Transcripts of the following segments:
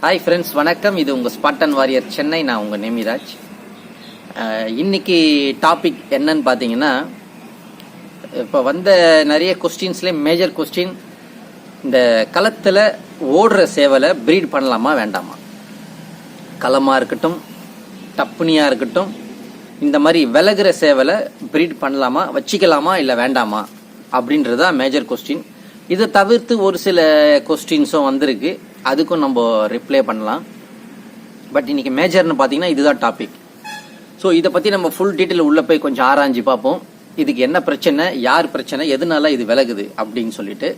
Hi friends வணக்கம். இது உங்கள் ஸ்பாட்டன் வாரியர் சென்னை நான் உங்கள் நேமிராஜ். இன்றைக்கி இன்னைக்கு டாபிக் என்னன்னு பார்த்தீங்கன்னா இப்போ வந்த நிறைய கொஸ்டின்ஸ்லேயே மேஜர் கொஸ்டின் இந்த களத்தில் ஓடுற சேவலை ப்ரீட் பண்ணலாமா வேண்டாமா? களமாக இருக்கட்டும் டப்புனியாக இருக்கட்டும் இந்த மாதிரி விலகுற சேவலை ப்ரீட் பண்ணலாமா வச்சுக்கலாமா இல்லை வேண்டாமா? அப்படின்றது தான் மேஜர் கொஸ்டின் இதை தவிர்த்து ஒரு சில கொஸ்டின்ஸும் வந்திருக்கு. அதுக்கும் நம்ம ரிப்ளை பண்ணலாம். பட் இன்னைக்கு மேஜர்னு பார்த்தீங்கன்னா இதுதான் டாபிக் ஸோ இதை பற்றி நம்ம ஃபுல் டீட்டெயில் உள்ளே போய் கொஞ்சம் ஆராய்ஞ்சு பார்ப்போம். இதுக்கு என்ன பிரச்சனை யார் பிரச்சனை எதனால இது விலகுது அப்படின்னு சொல்லிட்டு.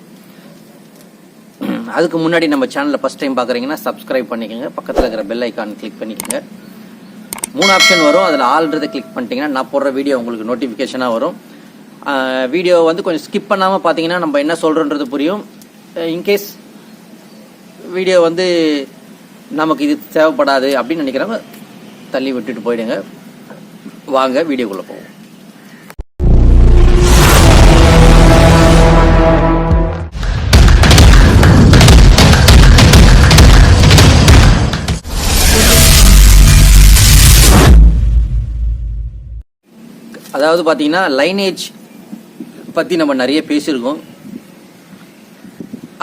அதுக்கு முன்னாடி நம்ம சேனலில் ஃபஸ்ட் டைம் பார்க்குறீங்கன்னா சப்ஸ்கிரைப் பண்ணிக்கோங்க. பக்கத்தில் இருக்கிற பெல் ஐக்கான் கிளிக் பண்ணிக்கோங்க. மூணு ஆப்ஷன் வரும். அதில் ஆல்ரெடி கிளிக் பண்ணிட்டீங்கன்னா நான் போடுற வீடியோ உங்களுக்கு நோட்டிஃபிகேஷனாக வரும். வீடியோ வந்து கொஞ்சம் ஸ்கிப் பண்ணாமல் பார்த்தீங்கன்னா நம்ம என்ன சொல்கிறோன்றது புரியும். இன்கேஸ் வீடியோ வந்து நமக்கு இது தேவைப்படாது அப்படின்னு நினைக்கிறவங்க தள்ளி விட்டுட்டு போயிடுங்க. வாங்க வீடியோக்குள்ளே போவோம். அதாவது பார்த்தீங்கன்னா லைனேஜ் பற்றி நம்ம நிறைய பேசியிருக்கோம்.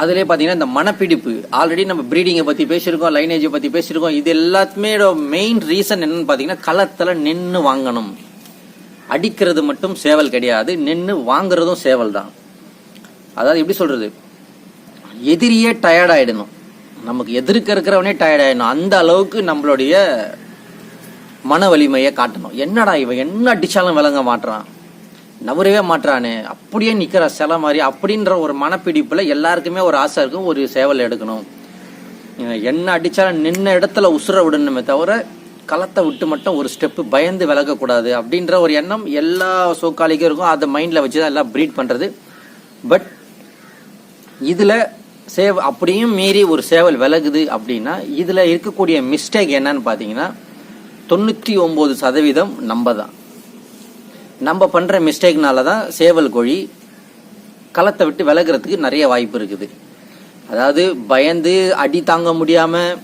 அதிலே பார்த்தீங்கன்னா இந்த மனப்பிடிப்பு. ஆல்ரெடி நம்ம ப்ரீடிங்கை பற்றி பேசியிருக்கோம் லைனேஜை பற்றி பேசியிருக்கோம். இது எல்லாத்துமே மெயின் ரீசன் என்னன்னு பார்த்தீங்கன்னா களத்தில் நின்று வாங்கணும். அடிக்கிறது மட்டும் சேவல் கிடையாது நின்று வாங்குறதும் சேவல் தான். அதாவது எப்படி சொல்கிறது எதிரியே டயர்டாயிடணும் நமக்கு எதிர்க்க இருக்கிறவனே டயர்டாயிடணும் அந்த அளவுக்கு நம்மளுடைய மன வலிமையை காட்டணும். என்னடா இவன் என்ன அடித்தாலும் விளங்க மாட்டுறான் நவரவே மாட்டுறானே அப்படியே நிற்கிற சிலை மாதிரி. அப்படின்ற ஒரு மனப்பிடிப்பில் எல்லாருக்குமே ஒரு ஆசை இருக்கும். ஒரு சேவல் எடுக்கணும். என்ன அடித்தாலும் நின்ன இடத்துல உசுர விடணுமே தவிர களத்தை விட்டு மட்டும் ஒரு ஸ்டெப்பு பயந்து விலகக்கூடாது அப்படின்ற ஒரு எண்ணம் எல்லா சோக்காளிக்கும் இருக்கும். அதை மைண்டில் வச்சு தான் எல்லாம் ப்ரீட் பண்ணுறது பட் இதில் சேவ் அப்படியும் மீறி ஒரு சேவல் விலகுது அப்படின்னா இதில் இருக்கக்கூடிய மிஸ்டேக் என்னன்னு பார்த்தீங்கன்னா தொண்ணூற்றி ஒம்பது சதவீதம் நம்ம தான் நம்ம பண்ணுற மிஸ்டேக்னால தான் சேவல் கோழி களத்தை விட்டு விலகுறதுக்கு நிறைய வாய்ப்பு இருக்குது. அதாவது பயந்து அடி தாங்க முடியாமல்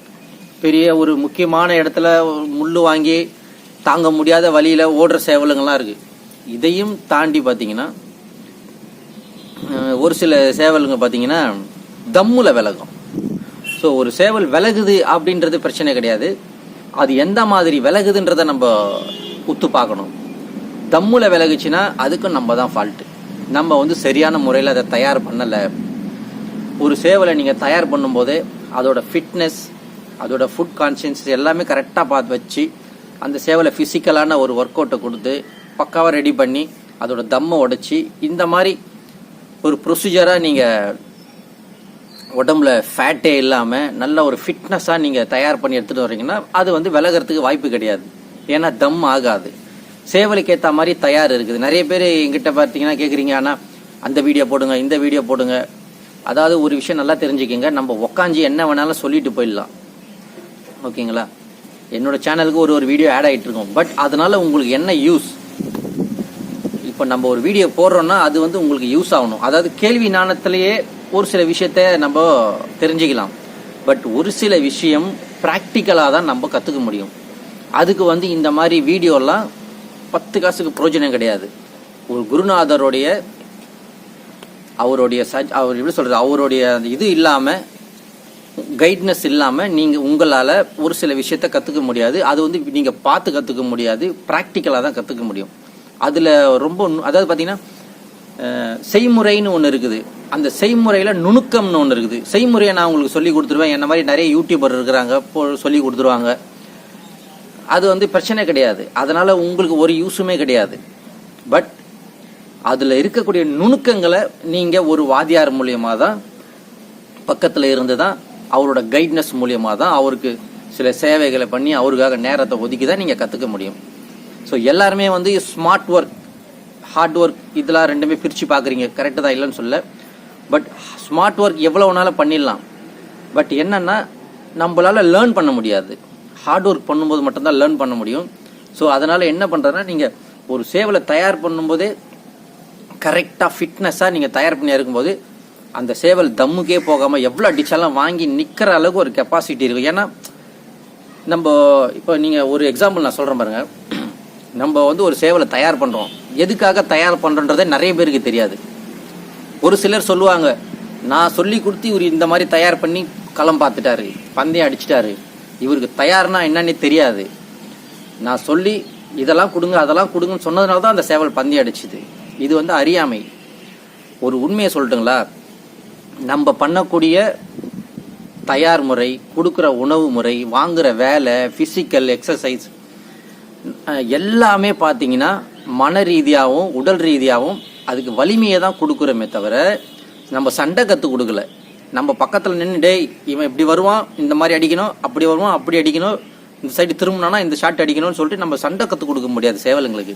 பெரிய ஒரு முக்கியமான இடத்துல முள் வாங்கி தாங்க முடியாத வழியில் ஓடுற சேவலுங்கள்லாம் இருக்குது இதையும் தாண்டி பார்த்தீங்கன்னா ஒரு சில சேவலுங்க பார்த்தீங்கன்னா தம்முல விலகும். ஸோ ஒரு சேவல் விலகுது அப்படின்றது பிரச்சனை கிடையாது. அது எந்த மாதிரி விலகுதுன்றதை நம்ம உத்து பார்க்கணும். தம்முல விலகுச்சுன்னா அதுக்கும் நம்ம தான் ஃபால்ட்டு நம்ம வந்து சரியான முறையில் அதை தயார் பண்ணலை. ஒரு சேவலை நீங்கள் தயார் பண்ணும்போதே அதோட ஃபிட்னஸ் அதோட ஃபுட் கான்சியன்ஸ் எல்லாமே கரெக்டாக பார்த்து வச்சு அந்த சேவலை ஃபிசிக்கலான ஒரு ஒர்க் அவுட்டை கொடுத்து பக்காவாக ரெடி பண்ணி அதோட தம்மை உடச்சி இந்த மாதிரி ஒரு ப்ரொசீஜராக நீங்கள் உடம்புல ஃபேட்டே இல்லாமல் நல்ல ஒரு ஃபிட்னஸாக நீங்கள் தயார் பண்ணி எடுத்துகிட்டு வரீங்கன்னா அது வந்து விலகிறதுக்கு வாய்ப்பு கிடையாது. ஏன்னா தம் ஆகாது. சேவலுக்கு ஏற்ற மாதிரி தயார் இருக்குது. நிறைய பேர் எங்கிட்ட பார்த்தீங்கன்னா கேட்குறீங்க ஆனால் அந்த வீடியோ போடுங்க இந்த வீடியோ போடுங்க. அதாவது ஒரு விஷயம் நல்லா தெரிஞ்சுக்கிங்க. நம்ம உக்காஞ்சி என்ன வேணாலும் சொல்லிட்டு போயிடலாம். ஓகேங்களா? என்னோட சேனலுக்கு ஒரு ஒரு வீடியோ ஆட் ஆகிட்டு இருக்கும். பட் அதனால உங்களுக்கு என்ன யூஸ் இப்போ நம்ம ஒரு வீடியோ போடுறோம்னா அது வந்து உங்களுக்கு யூஸ் ஆகணும். அதாவது கேள்வி நாணத்திலேயே ஒரு சில விஷயத்த நம்ம தெரிஞ்சுக்கலாம். பட் ஒரு சில விஷயம் ப்ராக்டிக்கலாக தான் நம்ம கற்றுக்க முடியும். அதுக்கு வந்து இந்த மாதிரி வீடியோலாம் பத்து காசுக்கு பிரயோஜனம் கிடையாது. ஒரு குருநாதருடைய அவருடைய சஜ் அவர் எப்படி சொல்கிறது அவருடைய இது இல்லாமல் கைட்னஸ் இல்லாமல் நீங்கள் உங்களால் ஒரு சில விஷயத்த கற்றுக்க முடியாது. அது வந்து நீங்கள் பார்த்து கற்றுக்க முடியாது. ப்ராக்டிக்கலாக தான் கற்றுக்க முடியும். அதில் ரொம்ப நு- அதாவது பார்த்தீங்கன்னா செய்முறைன்னு ஒன்று இருக்குது. அந்த செய்முறையில் நுணுக்கம்னு ஒன்று இருக்குது. செய்முறையை நான் உங்களுக்கு சொல்லி கொடுத்துருவேன். என்ன மாதிரி நிறைய யூடியூபர் இருக்கிறாங்க போ சொல்லி கொடுத்துருவாங்க. அது வந்து பிரச்சனை கிடையாது. அதனால் உங்களுக்கு ஒரு யூஸுமே கிடையாது. பட் அதில் இருக்கக்கூடிய நுணுக்கங்களை நீங்கள் ஒரு வாதியார் மூலியமாக தான் பக்கத்தில் இருந்து தான் அவரோட கைட்னஸ் மூலியமாக தான் அவருக்கு சில சேவைகளை பண்ணி அவருக்காக நேரத்தை ஒதுக்கி தான் நீங்கள் கற்றுக்க முடியும். ஸோ எல்லாருமே வந்து ஸ்மார்ட் ஒர்க் ஹார்ட் ஒர்க் இதெல்லாம் ரெண்டுமே பிரித்து பார்க்குறீங்க. கரெக்டு தான் இல்லைன்னு சொல்ல பட் ஸ்மார்ட் ஒர்க் எவ்வளோ வேணாலும் பண்ணிடலாம். பட் என்னென்னா நம்மளால லேர்ன் பண்ண முடியாது. ஹார்ட் ஒர்க் பண்ணும்போது மட்டும்தான் லேர்ன் பண்ண முடியும். ஸோ அதனால் என்ன பண்ணுறதுன்னா நீங்கள் ஒரு சேவலை தயார் பண்ணும்போதே கரெக்டாக ஃபிட்னஸாக நீங்கள் தயார் பண்ணி இருக்கும்போது அந்த சேவல் தம்முக்கே போகாமல் எவ்வளோ அடிச்சாலும் வாங்கி நிற்கிற அளவுக்கு ஒரு கெப்பாசிட்டி இருக்கும் ஏன்னா நம்ம இப்போ நீங்கள் ஒரு எக்ஸாம்பிள் நான் சொல்கிறேன் பாருங்கள் நம்ம வந்து ஒரு சேவலை தயார் பண்ணுறோம் எதுக்காக தயார் பண்ணுறன்றதே நிறைய பேருக்கு தெரியாது. ஒரு சிலர் சொல்லுவாங்க நான் சொல்லி கொடுத்து இவர் இந்த மாதிரி தயார் பண்ணி களம் பார்த்துட்டாரு பந்தயம் அடிச்சிட்டாரு. இவருக்கு தயார்னா என்னன்னே தெரியாது. நான் சொல்லி இதெல்லாம் கொடுங்க அதெல்லாம் கொடுங்கன்னு சொன்னதுனால தான் அந்த சேவல் பந்தி அடிச்சுது. இது வந்து அறியாமை. ஒரு உண்மையை சொல்லட்டுங்களா? நம்ம பண்ணக்கூடிய தயார் முறை கொடுக்குற உணவு முறை வாங்குற வேலை ஃபிசிக்கல் எக்ஸசைஸ் எல்லாமே பார்த்தீங்கன்னா மன ரீதியாகவும் உடல் ரீதியாகவும் அதுக்கு வலிமையை தான் கொடுக்குறோமே தவிர நம்ம சண்டை கற்றுக் கொடுக்கல. நம்ம பக்கத்தில் நின்று டேய் இவன் இப்படி வருவான் இந்த மாதிரி அடிக்கணும் அப்படி வருவான் அப்படி அடிக்கணும் இந்த சைடு திரும்பினானா இந்த ஷாட் அடிக்கணும்னு சொல்லிட்டு நம்ம சண்டை கற்றுக் கொடுக்க முடியாது சேவலுங்களுக்கு.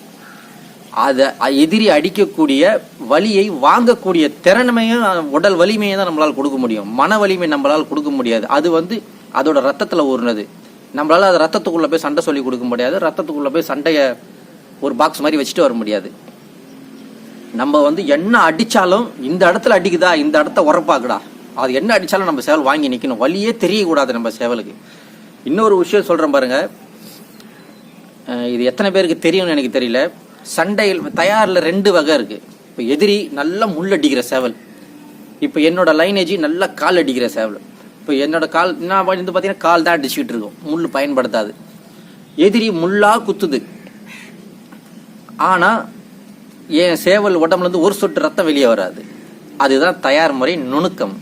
அதை எதிரி அடிக்கக்கூடிய வலியை வாங்கக்கூடிய திறமையும் உடல் வலிமையை தான் நம்மளால் கொடுக்க முடியும். மன வலிமை நம்மளால் கொடுக்க முடியாது. அது வந்து அதோட ரத்தத்தில் ஊறினது. நம்மளால் அது ரத்தத்துக்குள்ளே போய் சண்டை சொல்லி கொடுக்க முடியாது. ரத்தத்துக்குள்ளே போய் சண்டையை ஒரு பாக்ஸ் மாதிரி வச்சுட்டு வர முடியாது. நம்ம வந்து என்ன அடித்தாலும் இந்த இடத்துல அடிக்குதா இந்த இடத்த உரப்பாக்குடா. அது என்ன அடித்தாலும் நம்ம சேவல் வாங்கி நிற்கணும் வழியே தெரியக்கூடாது நம்ம சேவலுக்கு. இன்னொரு விஷயம் சொல்கிறேன் பாருங்கள் இது எத்தனை பேருக்கு தெரியும்னு எனக்கு தெரியல. சண்டையில் தயாரில் ரெண்டு வகை இருக்குது இப்போ எதிரி நல்லா முள் அடிக்கிற சேவல். இப்போ என்னோட லைனேஜ் நல்லா கால் அடிக்கிற சேவல். இப்போ என்னோட கால் நான் வந்து பார்த்தீங்கன்னா கால் தான் அடிச்சுக்கிட்டு இருக்கும். முள் பயன்படுத்தாது. எதிரி முள்ளாக குத்துது. ஆனால் என் சேவல் உடம்புலேருந்து ஒரு சொட்டு ரத்தம் வெளியே வராது. அதுதான் தயார் முறை நுணுக்கம்.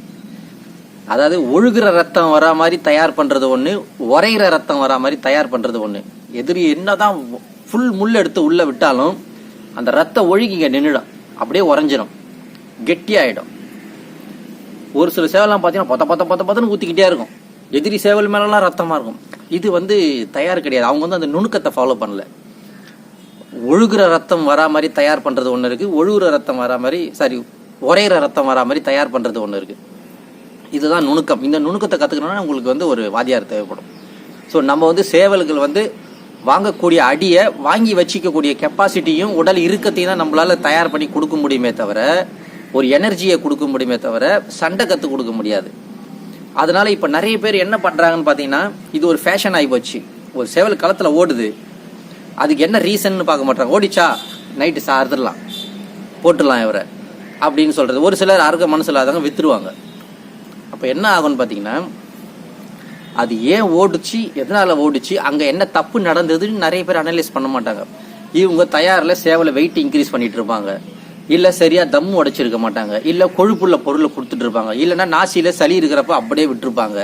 அதாவது ஒழுகுற ரத்தம் வரா மாதிரி தயார் பண்றது ஒன்று உரைகிற ரத்தம் வரா மாதிரி தயார் பண்றது ஒன்று எதிரி என்னதான் ஃபுல் முள் எடுத்து உள்ள விட்டாலும் அந்த ரத்தம் ஒழுகி இங்கே நின்றுடும் அப்படியே உறைஞ்சிடும் கெட்டியாயிடும். ஒரு சில சேவலாம் பார்த்தீங்கன்னா பத்த பத்த பத்த பத்தனு ஊற்றிக்கிட்டே இருக்கும். எதிரி சேவல் மேலெலாம் ரத்தமாக இருக்கும். இது வந்து தயார் கிடையாது. அவங்க வந்து அந்த நுணுக்கத்தை ஃபாலோ பண்ணல. ஒழுகிற ரத்தம் வரா மாதிரி தயார் பண்ணுறது ஒன்று இருக்குது ஒழுகுற ரத்தம் வரா மாதிரி சாரி உரையிற ரத்தம் வரா மாதிரி தயார் பண்ணுறது ஒன்று இருக்குது இதுதான் நுணுக்கம். இந்த நுணுக்கத்தை கற்றுக்கணும்னா உங்களுக்கு வந்து ஒரு வாதியார் தேவைப்படும். ஸோ நம்ம வந்து சேவல்கள் வந்து வாங்கக்கூடிய அடியை வாங்கி வச்சிக்கக்கூடிய கெப்பாசிட்டியும் உடல் இறுக்கத்தையும் தான் நம்மளால் தயார் பண்ணி கொடுக்க முடியுமே தவிர ஒரு எனர்ஜியை கொடுக்க முடியுமே தவிர சண்டை கற்றுக் கொடுக்க முடியாது. அதனால இப்போ நிறைய பேர் என்ன பண்ணுறாங்கன்னு பார்த்தீங்கன்னா இது ஒரு ஃபேஷன் ஆகி போச்சு. ஒரு சேவல் களத்தில் ஓடுது. அதுக்கு என்ன ரீசன்னு பார்க்க மாட்டாங்க. ஓடிச்சா நைட்டு சா போட்டுடலாம் இவரை. அப்படின்னு சொல்கிறது ஒரு சிலர் அறுக்க மனசு இல்லாதவங்க விற்றுருவாங்க அப்போ என்ன ஆகும்னு பார்த்தீங்கன்னா அது ஏன் ஓடுச்சு எதனால் ஓடுச்சு அங்கே என்ன தப்பு நடந்ததுன்னு நிறைய பேர் அனலைஸ் பண்ண மாட்டாங்க. இவங்க தயாரில் சேவலை வெயிட் இன்க்ரீஸ் பண்ணிட்டு இருப்பாங்க. இல்லை சரியாக தம் உடைச்சிருக்க மாட்டாங்க. இல்லை கொழுப்புள்ள பொருளை கொடுத்துட்டு இருப்பாங்க. இல்லைன்னா நாசியில் சளி இருக்கிறப்ப அப்படியே விட்டுருப்பாங்க.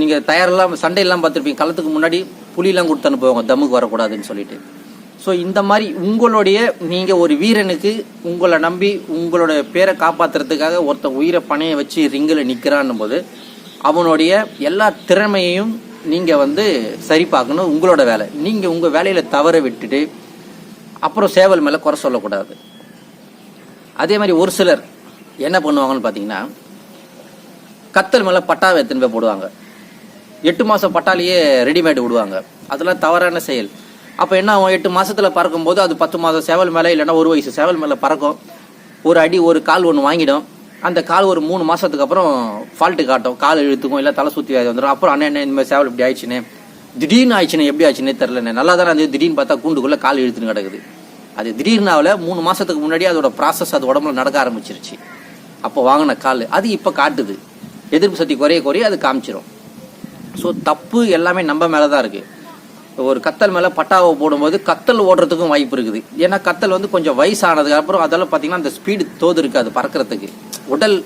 நீங்கள் தயாரெல்லாம் சண்டையெல்லாம் பார்த்துருப்பீங்க. களத்துக்கு முன்னாடி புளியெல்லாம் கொடுத்து அனுப்புவாங்க. தம்முக்கு வரக்கூடாதுன்னு சொல்லிட்டு. ஸோ இந்த மாதிரி உங்களுடைய நீங்கள் ஒரு வீரனுக்கு உங்களை நம்பி உங்களோட பேரை காப்பாற்றுறதுக்காக ஒருத்தன் உயிரை பணைய வச்சு ரிங்கில் நிற்கிறான்னும் போது அவனுடைய எல்லா திறமையையும் நீங்கள் வந்து சரி பார்க்கணும் உங்களோட வேலை. நீங்கள் உங்கள் வேலையில் தவற விட்டுட்டு அப்புறம் சேவல் மேலே குறை சொல்லக்கூடாது. அதே மாதிரி ஒரு சிலர் என்ன பண்ணுவாங்கன்னு பார்த்தீங்கன்னா கத்தல் மேலே பட்டாவை எடுத்துன்னு போய் போடுவாங்க. எட்டு மாதம் பட்டாலேயே ரெடிமேடு விடுவாங்க. அதெல்லாம் தவறான செயல். அப்போ என்ன ஆகும்? எட்டு மாசத்துல பறக்கும்போது அது பத்து மாதம் சேவல் மேலே இல்லைன்னா ஒரு வயசு சேவல் மேலே பறக்கும். ஒரு அடி ஒரு கால் ஒன்று வாங்கிடும். அந்த கால் ஒரு மூணு மாசத்துக்கு அப்புறம் ஃபால்ட்டு காட்டும். கால் இழுத்துக்கும் இல்லை தலை சுற்றி வந்துடும். அப்புறம் அண்ணன் என்ன இந்த மாதிரி சேவல் இப்படி ஆயிடுச்சுன்னு திடீர்னு ஆயிடுச்சுனே எப்படி ஆச்சுன்னே தெரிலண்ணே நல்லா தானே அது திடீர்னு பார்த்தா கூண்டுக்குள்ளே கால் இழுத்துன்னு கிடக்குது. அது திடீர்னாவில் மூணு மாசத்துக்கு முன்னாடி அதோட ப்ராசஸ் அது உடம்புல நடக்க ஆரம்பிச்சிருச்சு. அப்போ வாங்கின கால். அது இப்போ காட்டுது. எதிர்ப்பு சக்தி குறைய குறைய அது காமிச்சிடும் ஸோ தப்பு எல்லாமே நம்ம மேலே தான் இருக்குது ஒரு கத்தல் மேலே பட்டாவை போடும்போது கத்தல் ஓடுறதுக்கும் வாய்ப்பு இருக்குது. ஏன்னா கத்தல் வந்து கொஞ்சம் வயசானதுக்கு அப்புறம் அதெல்லாம் பார்த்தீங்கன்னா அந்த ஸ்பீடு தோது இருக்காது பறக்கிறதுக்கு. உடல்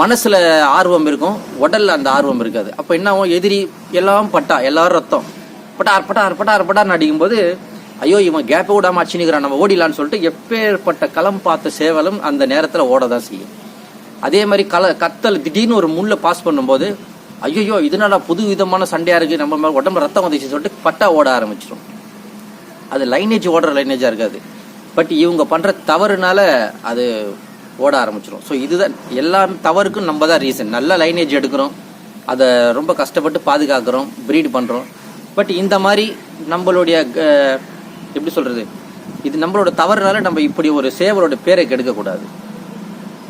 மனசில் ஆர்வம் இருக்கும். உடலில் அந்த ஆர்வம் இருக்காது. அப்போ என்ன ஆகும்? எதிரி எல்லாம் பட்டா எல்லாரும் ரத்தம். பட்டா அற்பட்டா அற்பட்டா அற்பட்டான்னு அடிக்கும்போது ஐயோ இவன் கேப்பை விடாம அடிச்சுனுக்கிறான் நம்ம ஓடிலான்னு சொல்லிட்டு எப்பேற்பட்ட களம் பார்த்த சேவலும் அந்த நேரத்தில் ஓட தான் செய்யும். அதே மாதிரி கல கத்தல் திடீர்னு ஒரு முள்ளை பாஸ் பண்ணும்போது ஐயோ இதனால புது விதமான சண்டையா இருக்கு. நம்ம மேலே உடம்புல ரத்தம் வந்துச்சு சொல்லிட்டு பட்டா ஓட ஆரம்பிச்சிடும் அது லைனேஜ் ஓடுற லைனேஜா இருக்காது. பட் இவங்க பண்ற தவறுனால அது ஓட ஆரம்பிச்சிடும் ஸோ இதுதான் எல்லா தவறுக்கும் நம்ம தான் ரீசன் நல்ல லைனேஜ் எடுக்கிறோம். அதை ரொம்ப கஷ்டப்பட்டு பாதுகாக்கிறோம். ப்ரீட் பண்றோம். பட் இந்த மாதிரி நம்மளுடைய எப்படி சொல்றது? இது நம்மளோட தவறுனால நம்ம இப்படி ஒரு சேவலோட பேரை கெடுக்கக்கூடாது.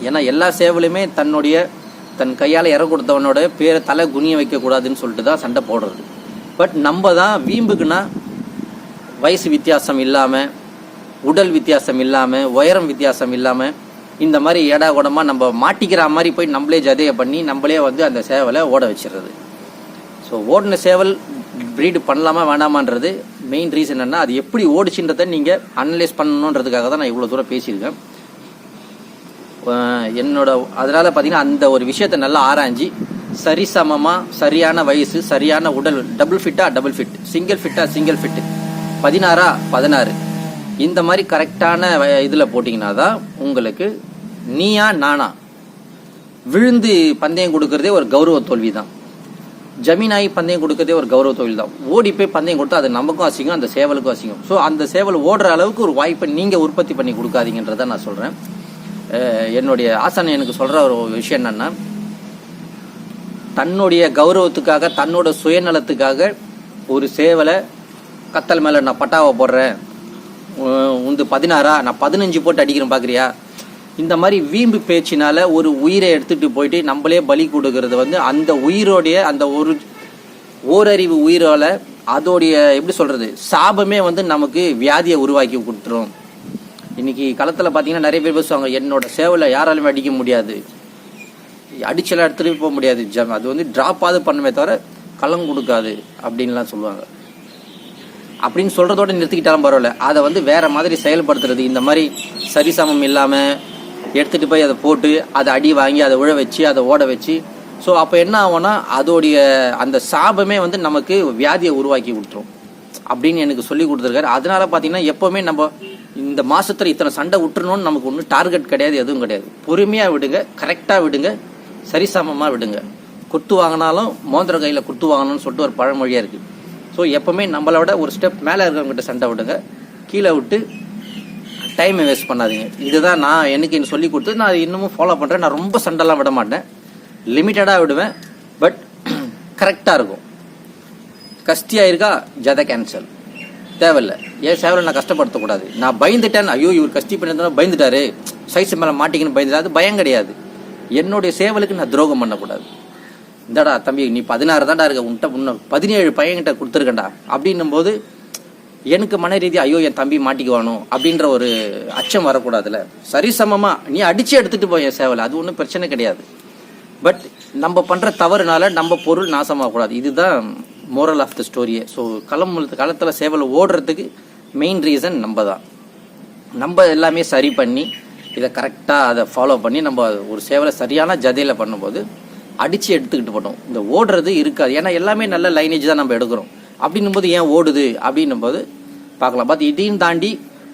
ஏன்னா எல்லா சேவலுமே தன்னுடைய தன் கையால் இற கொடுத்தவனோட பேரை தலை குனிய வைக்கக்கூடாதுன்னு சொல்லிட்டு தான் சண்டை போடுறது. பட் நம்ம தான் வீம்புக்குன்னா வயசு வித்தியாசம் இல்லாமல் உடல் வித்தியாசம் இல்லாமல் உயரம் வித்தியாசம் இல்லாமல் இந்த மாதிரி ஏடா கூடமாக நம்ம மாட்டிக்கிற மாதிரி போய் நம்மளே ஜதையை பண்ணி நம்மளே வந்து அந்த சேவலை ஓட வச்சிடுறது. ஸோ ஓடின சேவல் ப்ரீடு பண்ணலாமா வேண்டாமான்றது மெயின் ரீசன் என்ன அது எப்படி ஓடிச்சுன்றதை நீங்கள் அனலைஸ் பண்ணணுன்றதுக்காக தான் நான் இவ்வளோ தூரம் பேசியிருக்கேன். என்னோட அதனால பார்த்தீங்கன்னா அந்த ஒரு விஷயத்தை நல்லா ஆராய்ஞ்சு சரிசமமாக சரியான வயசு சரியான உடல் டபுள் ஃபிட்டா டபுள் ஃபிட் சிங்கிள் ஃபிட்டா சிங்கிள் ஃபிட் பதினாறா பதினாறு. இந்த மாதிரி கரெக்டான இதில் போட்டிங்கன்னா தான் உங்களுக்கு நீயா நானா விழுந்து பந்தயம் கொடுக்கறதே ஒரு கௌரவ தோல்வி தான் ஜமீனாகி பந்தயம் கொடுக்கறதே ஒரு கௌரவ தொழில் தான் ஓடி போய் பந்தயம் கொடுத்தா அது நமக்கும் அசிங்கம் அந்த சேவலுக்கும் அசிங்கம். ஸோ அந்த சேவல் ஓடுற அளவுக்கு ஒரு வாய்ப்பை நீங்கள் உற்பத்தி பண்ணி கொடுக்காதீங்கன்றதை நான் சொல்கிறேன் என்னுடைய ஆசான் எனக்கு சொல்கிற ஒரு விஷயம் என்னன்னா தன்னுடைய கௌரவத்துக்காக தன்னோட சுயநலத்துக்காக ஒரு சேவலை கத்தல் மேலே நான் பட்டாவை போடுறேன். உந்து பதினாறா? நான் பதினஞ்சு போட்டு அடிக்கிறேன் பார்க்குறியா இந்த மாதிரி வீம்பு பேச்சினால ஒரு உயிரை எடுத்துகிட்டு போயிட்டு நம்மளே பலி கொடுக்கறது வந்து அந்த உயிரோடைய அந்த ஒரு ஓரறிவு உயிரோட அதோடைய எப்படி சொல்கிறது சாபமே வந்து நமக்கு வியாதியை உருவாக்கி கொடுத்துரும். இன்னைக்கு களத்தில் பார்த்தீங்கன்னா நிறைய பேர் பேசுவாங்க என்னோட சேவலை யாராலுமே அடிக்க முடியாது. அடிச்சலாம் எடுத்துகிட்டு போக முடியாது ஜம். அது வந்து ட்ராப்பாவது பண்ணுமே தவிர களம் கொடுக்காது அப்படின்லாம் சொல்லுவாங்க. அப்படின்னு சொல்கிறதோட நிறுத்திக்கிட்டாலும் பரவாயில்ல. அதை வந்து வேறு மாதிரி செயல்படுத்துறது இந்த மாதிரி சரிசமம் இல்லாமல் எடுத்துகிட்டு போய் அதை போட்டு அதை அடி வாங்கி அதை உழ வச்சு அதை ஓட வச்சு. ஸோ அப்போ என்ன ஆகும்னா அதோடைய அந்த சாபமே வந்து நமக்கு வியாதியை உருவாக்கி விட்டுரும் அப்படின்னு எனக்கு சொல்லி கொடுத்துருக்காரு. அதனால் பார்த்தீங்கன்னா எப்போவுமே நம்ம இந்த மாசத்துல இத்தனை சண்டை விட்டுறணும்னு நமக்கு ஒன்றும் டார்கெட் கிடையாது எதுவும் கிடையாது. பொறுமையாக விடுங்க கரெக்டாக விடுங்க சரிசமமாக விடுங்க. குத்து வாங்கினாலும் மோந்திர கையில் குத்து வாங்கணும்னு சொல்லிட்டு ஒரு பழமொழியாக இருக்குது ஸோ எப்போவுமே நம்மளோட ஒரு ஸ்டெப் மேலே இருக்கிறவங்ககிட்ட சண்டை விடுங்க. கீழே விட்டு டைமை வேஸ்ட் பண்ணாதீங்க. இதுதான் நான் எனக்கு சொல்லி கொடுத்து நான் இன்னமும் ஃபாலோ பண்ணுறேன் நான் ரொம்ப சண்டைலாம் விட மாட்டேன். லிமிட்டடாக விடுவேன் பட் கரெக்டாக இருக்கும். கஸ்தியாக இருக்கா? ஜத கேன்சல் தேவையில்லை. ஏன் சேவலை நான் கஷ்டப்படுத்தக்கூடாது? நான் பயந்துட்டேன். ஐயோ இவர் கஷ்டி பண்ணியிருந்தா பயந்துட்டாரு. சைஸ் மேலே மாட்டிக்கின்னு பயந்துட்டா பயம் கிடையாது. என்னுடைய சேவலுக்கு நான் துரோகம் பண்ணக்கூடாது. இந்தாடா தம்பி நீ பதினாறு தாண்டா இருக்க. உன்ட்ட இன்னும் பதினேழு பையன்கிட்ட கொடுத்துருக்கண்டா அப்படின்னும் போது எனக்கு மன ரீதியாக ஐயோ என் தம்பி மாட்டிக்குவானோ? அப்படின்ற ஒரு அச்சம் வரக்கூடாதுல சரிசமமாக நீ அடித்து எடுத்துகிட்டு போய் என் சேவலை. அது ஒன்றும் பிரச்சனை கிடையாது. பட் நம்ம பண்ணுற தவறுனால நம்ம பொருள் நாசமாகக்கூடாது. இதுதான் மோரல் ஆஃப் த ஸ்டோரியை ஸோ களம் களத்தில் சேவல் ஓடுறதுக்கு மெயின் ரீசன் நம்ம தான் நம்ம எல்லாமே சரி பண்ணி இதை கரெக்டாக அதை ஃபாலோ பண்ணி நம்ம ஒரு சேவலை சரியான ஜதையில் பண்ணும்போது அடித்து எடுத்துக்கிட்டு போட்டோம். இந்த ஓடுறது இருக்காது. ஏன்னா எல்லாமே நல்ல லைனேஜ் தான் நம்ம எடுக்கிறோம். அப்படின்னும் போது ஏன் ஓடுது? அப்படின்னும் போது பார்க்கலாம். பார்த்து இதையும் தாண்டி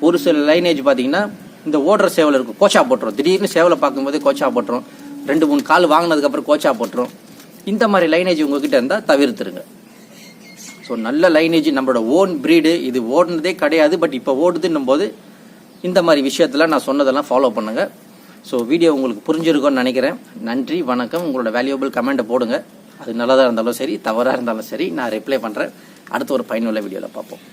ஒரு சில லைனேஜ் பார்த்தீங்கன்னா இந்த ஓடுற சேவல் இருக்கும். கோச்சா போட்டுரும். திடீர்னு சேவலை பார்க்கும்போது கோச்சா போட்டுரும். ரெண்டு மூணு கால் வாங்கினதுக்கப்புறம் கோச்சா போட்டுரும். இந்த மாதிரி லைனேஜ் உங்ககிட்ட இருந்தால் தவிர்த்துருங்க. ஸோ நல்ல லைனேஜ் நம்மளோட ஓன் ப்ரீடு இது ஓடுனதே கிடையாது பட் இப்போ ஓடுதுன்னும் போது இந்த மாதிரி விஷயத்தில் நான் சொன்னதெல்லாம் ஃபாலோ பண்ணுங்க. ஸோ வீடியோ உங்களுக்கு புரிஞ்சிருக்கோன்னு நினைக்கிறேன். நன்றி வணக்கம். உங்களோட வேல்யூபிள் கமெண்ட்டை போடுங்க. அது நல்லதாக இருந்தாலும் சரி தவறாக இருந்தாலும் சரி நான் ரிப்ளை பண்ணுறேன் அடுத்த ஒரு பயனுள்ள வீடியோவில் பார்ப்போம்.